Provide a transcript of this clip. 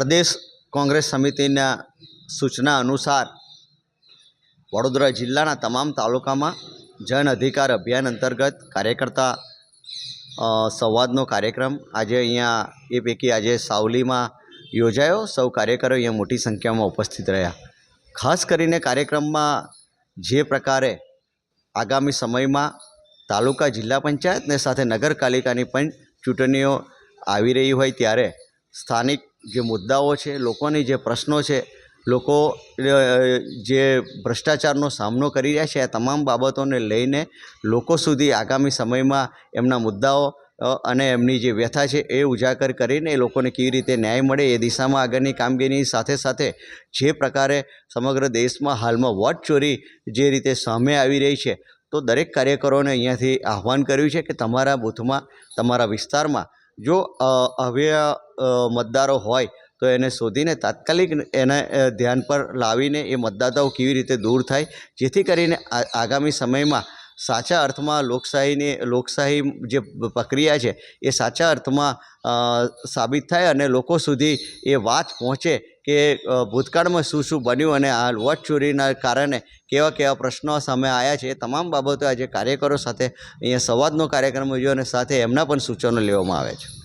પ્રદેશ કોંગ્રેસ સમિતિના સૂચના અનુસાર વડોદરા જિલ્લાના તમામ તાલુકામાં જન અધિકાર અભિયાન અંતર્ગત કાર્યકર્તા સંવાદનો કાર્યક્રમ આજે અહીંયા એ પૈકી આજે સાવલીમાં યોજાયો. સૌ કાર્યકરો અહીંયા મોટી સંખ્યામાં ઉપસ્થિત રહ્યા. ખાસ કરીને કાર્યક્રમમાં જે પ્રકારે આગામી સમયમાં તાલુકા જિલ્લા પંચાયતને સાથે નગરપાલિકાની પણ ચૂંટણીઓ આવી રહી હોય ત્યારે સ્થાનિક જે મુદ્દાઓ છે, લોકોની જે પ્રશ્નો છે, લોકો જે ભ્રષ્ટાચારનો સામનો કરી રહ્યા છે, આ તમામ બાબતોને લઈને લોકો સુધી આગામી સમયમાં એમના મુદ્દાઓ અને એમની જે વ્યથા છે એ ઉજાગર કરીને એ લોકોને કેવી રીતે ન્યાય મળે એ દિશામાં આગળની કામગીરીની સાથે સાથે જે પ્રકારે સમગ્ર દેશમાં હાલમાં વોટ ચોરી જે રીતે સામે આવી રહી છે, તો દરેક કાર્યકરોને અહીંયાથી આહવાન કર્યું છે કે તમારા બૂથમાં, તમારા વિસ્તારમાં જો અ, મતદારો હોય તો એને શોધીને તાત્કાલિક એને ધ્યાન પર લાવીને એ મતદાતાઓ કેવી રીતે દૂર થાય જેથી કરીને આગામી સમયમાં સાચા અર્થમાં લોકશાહીની, લોકશાહી જે પ્રક્રિયા છે, એ સાચા અર્થમાં સાબિત થાય અને લોકો સુધી એ વાત પહોંચે કે ભૂતકાળમાં શું શું બન્યું અને આ વોટ ચોરીના કારણે કેવા કેવા પ્રશ્નો સામે આવ્યા છે, એ તમામ બાબતો આજે કાર્યકરો સાથે અહીંયા સંવાદનો કાર્યક્રમ યોજ્યો અને સાથે એમના પણ સૂચનો લેવામાં આવે છે.